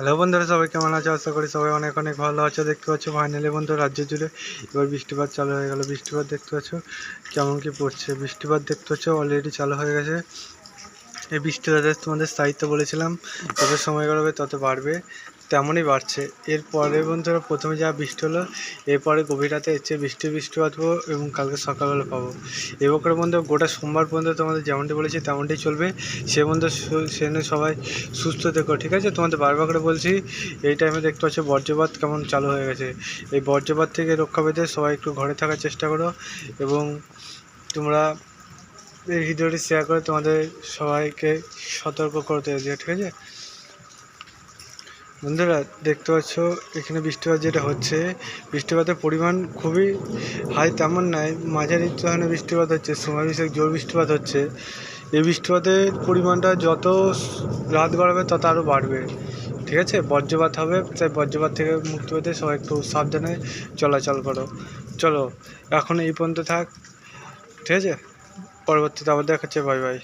Hello বন্ধুরা, সবাই কেমন আছো? আশা করি সবাই অনেক অনেক ভালো আছো। দেখতে পাচ্ছ ফাইনালি বন্ধু রাজ্য জুড়ে এবার বৃষ্টিপাত চালু হয়ে গেলো। বৃষ্টিপাত দেখতে পাচ্ছ কেমন কি পড়ছে। বৃষ্টিপাত দেখতে পাচ্ছ অলরেডি চালু হয়ে গেছে। এই বৃষ্টিপাতের তোমাদের স্থায়িত্ব বলেছিলাম। যত সময় গড়াবে তত বাড়বে। তেমনই বাড়ছে। এরপরে বন্ধুরা প্রথমে যা বৃষ্টি হলো, এরপরে গভীর রাতে এর চেয়ে বৃষ্টি বৃষ্টিপাত পাবো এবং কালকে সকালবেলা পাবো। এবছর বন্ধু, গোটা সোমবার পর্যন্ত তোমাদের যেমনটি বলেছি তেমনটি চলবে। সে বন্ধু সেজন্য সবাই সুস্থ থেকো, ঠিক আছে? তোমাদের বারবার করে বলছি, এই টাইমে দেখতে পাচ্ছ বর্জ্যপাত কেমন চালু হয়ে গেছে। এই বর্জ্যপাত থেকে রক্ষা পেতে সবাই একটু ঘরে থাকার চেষ্টা করো এবং তোমরা এই ভিডিওটি শেয়ার করে তোমাদের সবাইকে সতর্ক করতে দিও ঠিক আছে? বন্ধুরা, দেখতে পাচ্ছ, এখানে বৃষ্টিপাত যেটা হচ্ছে, বৃষ্টিপাতের পরিমাণ খুবই হাই তেমন নয় মাঝারি ধরনের বৃষ্টিপাত হচ্ছে সময় বিশেষ জোর বৃষ্টিপাত হচ্ছে। এই বৃষ্টিপাতের পরিমাণটা যত রাত বাড়বে, তত আরও বাড়বে। ঠিক আছে? বজ্রপাত হবে, তাই বজ্রপাত থেকে মুক্তি পেতে সবাই একটু সাবধানে চলাচল করো। চলো, এখন এই পর্যন্ত থাক। ঠিক আছে? পরবর্তীতে আবার দেখাচ্ছে। Bye bye.